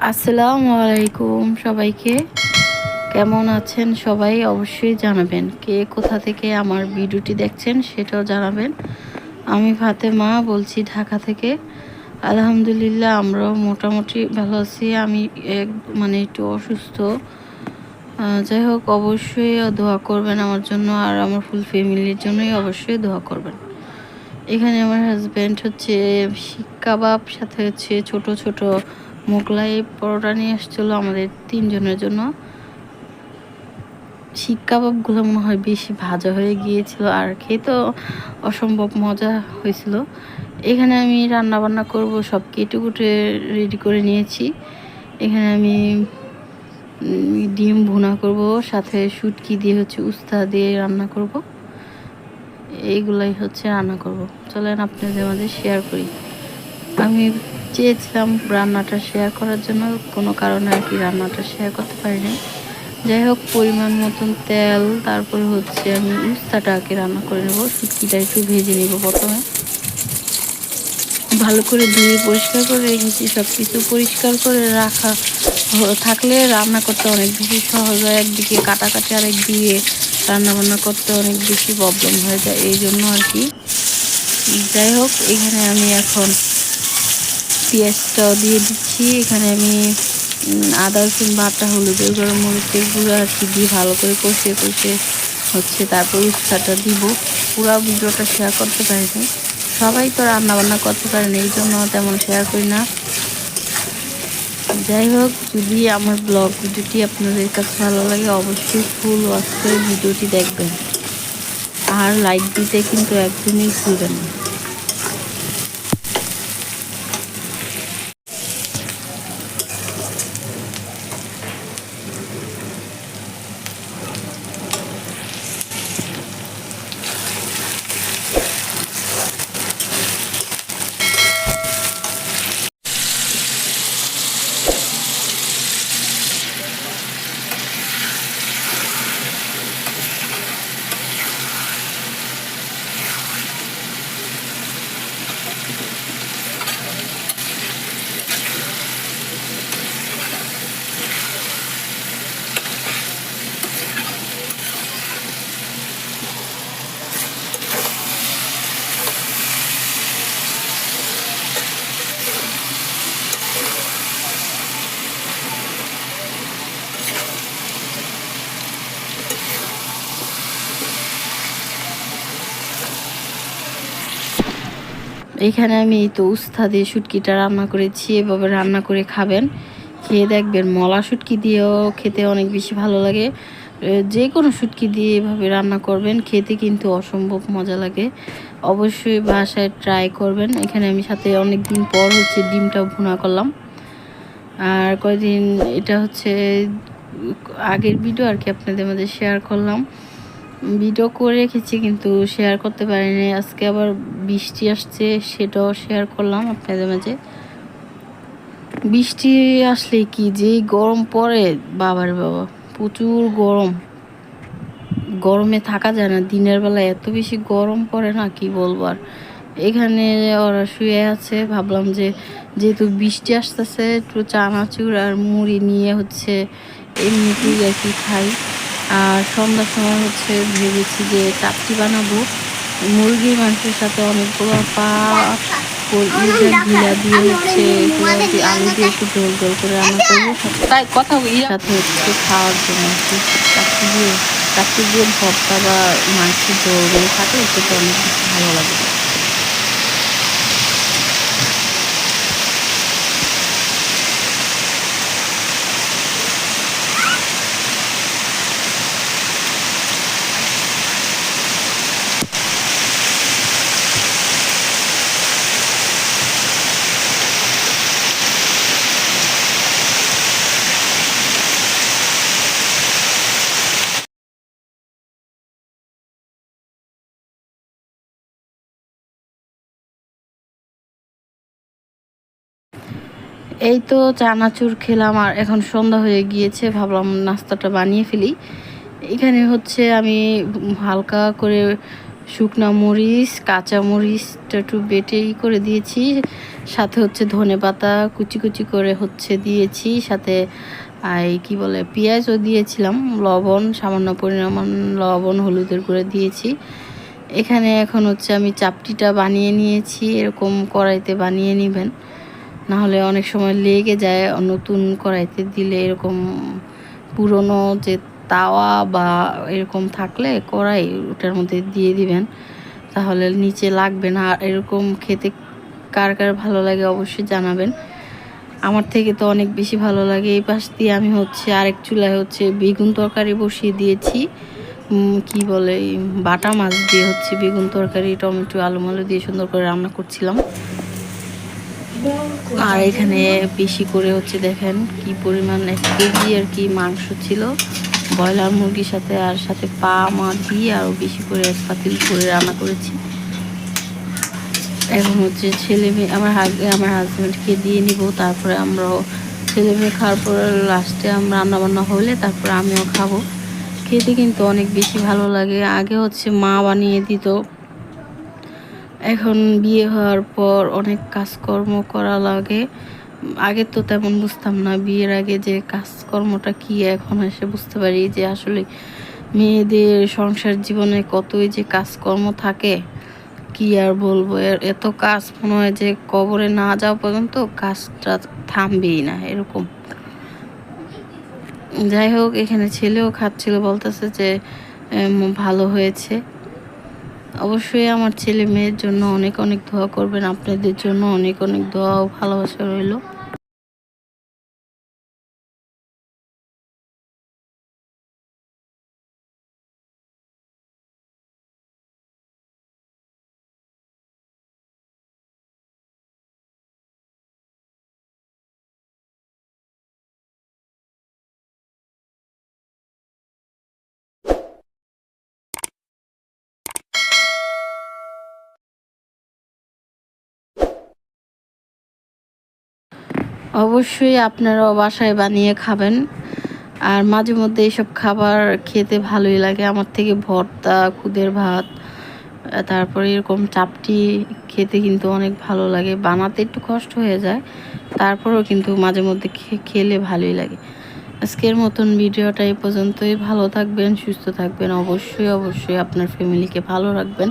আসসালামু আলাইকুম সবাইকে। কেমন আছেন সবাই অবশ্যই জানাবেন। কে কোথা থেকে আমার ভিডিওটি দেখছেন সেটাও জানাবেন। আমি ফাতেমা বলছি ঢাকা থেকে। আলহামদুলিল্লাহ আমরাও মোটামুটি ভালো আছি। আমি এক মানে একটু অসুস্থ। যাই হোক, অবশ্যই দোয়া করবেন আমার জন্য আর আমার ফুল ফ্যামিলির জন্যই অবশ্যই দোয়া করবেন। এখানে আমার হাজব্যান্ড হচ্ছে শিক কাবাব সাথে হচ্ছে ছোট ছোট মোগলাই পরোটা নিয়ে এসেছিল আমাদের তিনজনের জন্য। শিক কাবাবগুলো মনে হয় বেশি ভাজা হয়ে গিয়েছিল আর খেতেও অসম্ভব মজা হয়েছিল। এখানে আমি রান্না বান্না করব, সব কেটে কুটে রেডি করে নিয়েছি। এখানে আমি ডিম ভুনা করব, সাথে শুটকি দিয়ে হচ্ছে উস্তা দিয়ে রান্না করব। এইগুলাই হচ্ছে রান্না করব। চলেন আপনাদের মাঝে শেয়ার করি। আমি চেয়েছিলাম রান্নাটা শেয়ার করার জন্য, কোনো কারণে আর কি রান্নাটা শেয়ার করতে পারিনি। যাই হোক, পরিমাণ মতন তেল, তারপরে হচ্ছে আমি উস্তাটা কি রান্না করে নেব, শুটকিটা একটু ভেজে নেব প্রথমে। ভালো করে ধুয়ে পরিষ্কার করে রেখেছি সব কিছু পরিষ্কার করে রাখা থাকলে রান্না করতে অনেক বেশি সহজ হয়, একদিকে কাটাকাটি রান্না বান্না করতে অনেক বেশি প্রবলেম হয়ে যায়, এই জন্য আর কি। যাই হোক, এখানে আমি এখন পেঁয়াজটাও দিয়ে দিচ্ছি। এখানে আমি আদা রসুন বাটা হলুদের গরম মরিচের গুঁড়ো আর কি দিয়ে ভালো করে কষিয়ে কষিয়ে হচ্ছে তারপর উস্তাটা দিব। পুরো ভিডিওটা শেয়ার করতে পারিনি। সবাই তো রান্না বান্না করতে পারেন এই জন্য তেমন শেয়ার করি না। যাই হোক, যদি আমার ব্লগ ভিডিওটি আপনাদের কাছে ভালো লাগে, অবশ্যই ফুল ওয়াচ করে ভিডিওটি দেখবেন। আর লাইক দিতে কিন্তু একদমই ভুলবেন না। এখানে আমি এই তো উস্তা দিয়ে শুটকিটা রান্না করেছি, এভাবে রান্না করে খাবেন। খেয়ে দেখবেন মলা শুটকি দিয়েও খেতে অনেক বেশি ভালো লাগে। যে কোনো শুটকি দিয়ে এভাবে রান্না করবেন, খেতে কিন্তু অসম্ভব মজা লাগে। অবশ্যই বাসায় ট্রাই করবেন। এখানে আমি সাথে অনেক দিন পর হচ্ছে ডিমটাও ভুনা করলাম। আর কয়দিন, এটা হচ্ছে আগের ভিডিও আর কি আপনাদের মধ্যে শেয়ার করলাম। ভিডিও করে রেখেছি, কিন্তু শেয়ার করতে পারিনি। আজকে আবার বৃষ্টি আসছে, সেটাও শেয়ার করলাম আপনাদের মাঝে। বৃষ্টি আসলে কি যে গরম পড়ে, বাবার বাবা, প্রচুর গরম। গরমে থাকা যায় না, দিনের বেলা এত বেশি গরম পড়ে না, কি বলব আর। এখানে ওরা শুয়ে আছে, ভাবলাম যে যেহেতু বৃষ্টি আসতেছে, একটু চানাচুর আর মুড়ি নিয়ে হচ্ছে এমনিতেই আর কি খাই। আর সন্ধ্যার সময় হচ্ছে ভেবেছি যে চাপটি বানাবো। মুরগির মাংসের সাথে অনেকগুলো পা ঘিলা দিয়ে হচ্ছে আলু দিয়ে একটু ঝোল ঝোল করে রান্না করব। তাই কথা সাথে হচ্ছে খাওয়ার জন্য একটু দিয়ে চাকরি দিয়ে ভর্তা বা মাংসের ঝোল দিয়ে থাকে সেটা অনেক বেশি ভালো লাগে। এই তো চানাচুর খেলাম আর এখন সন্ধ্যা হয়ে গিয়েছে, ভাবলাম নাস্তাটা বানিয়ে ফেলি। এখানে হচ্ছে আমি হালকা করে শুকনা মরিচ, কাঁচা মরিচটা একটু বেটে করে দিয়েছি। সাথে হচ্ছে ধনে পাতা কুচি কুচি করে হচ্ছে দিয়েছি। সাথে আর কি বলে, পেঁয়াজও দিয়েছিলাম, লবণ, সামান্য পরিমাণ লবণ, হলুদের করে দিয়েছি। এখানে এখন হচ্ছে আমি চাপটিটা বানিয়ে নিয়েছি, এরকম কড়াইতে বানিয়ে নেবেন। নাহলে অনেক সময় লেগে যায়, নতুন কড়াইতে দিলে এরকম পুরনো যে তাওয়া বা এরকম থাকলে কড়াই ওটার মধ্যে দিয়ে দিবেন। তাহলে নিচে লাগবে না, আর এরকম খেতে কার কার ভালো লাগে অবশ্যই জানাবেন। আমার থেকে তো অনেক বেশি ভালো লাগে। এই পাশ দিয়ে আমি হচ্ছে আরেক চুলায় হচ্ছে বেগুন তরকারি বসিয়ে দিয়েছি। কি বলে বাটা মাছ দিয়ে হচ্ছে বেগুন তরকারি, টমেটো, আলু মালু দিয়ে সুন্দর করে রান্না করছিলাম। আর এখানে বেশি করে হচ্ছে দেখেন কি পরিমাণ এক কেজি আর কি মাংস ছিল। ব্রয়লার মুরগির সাথে আর সাথে পা মা দিয়ে আরও বেশি করে এক পাতিল করে রান্না করেছি। এখন হচ্ছে ছেলে মেয়ে আমার আমার হাজব্যান্ডকে দিয়ে নিব তারপরে আমরাও ছেলে মেয়ে খাওয়ার পর লাস্টে আমরা রান্না বান্না হলে তারপরে আমিও খাব। খেতে কিন্তু অনেক বেশি ভালো লাগে। আগে হচ্ছে মা বানিয়ে দিত। এখন বিয়ে হওয়ার পর অনেক কাজকর্ম করা লাগে। আগে তো তেমন বুঝতাম না বিয়ের আগে যে কাজকর্মটা কি, এখন এসে বুঝতে পারি যে আসলে মেয়েদের সংসার জীবনে কতই যে কাজকর্ম থাকে, কি আর বলব? এত কাজ মনে হয় যে কবরে না যাওয়া পর্যন্ত কাজটা থামবেই না এরকম। যাই হোক, এখানে ছেলেও খাচ্ছিল, বলতেছে যে ভালো হয়েছে। অবশ্যই আমার ছেলে মেয়ের জন্য অনেক অনেক দোয়া করবেন, আপনাদের জন্য অনেক অনেক দোয়া ও ভালোবাসা রইল। অবশ্যই আপনারাও বাসায় বানিয়ে খাবেন। আর মাঝে মধ্যে এইসব খাবার খেতে ভালোই লাগে। আমার থেকে ভর্তা, খুদের ভাত তারপরে এরকম চাপটি খেতে কিন্তু অনেক ভালো লাগে। বানাতে একটু কষ্ট হয়ে যায়, তারপরেও কিন্তু মাঝে মধ্যে খেলে ভালোই লাগে। আজকের মতন ভিডিওটা এই পর্যন্তই। ভালো থাকবেন, সুস্থ থাকবেন। অবশ্যই অবশ্যই আপনার ফ্যামিলিকে ভালো রাখবেন।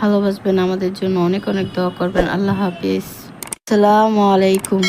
ভালোবাসবেন। আমাদের জন্য অনেক অনেক দোয়া করবেন। আল্লাহ হাফিজ। আসসালামু আলাইকুম।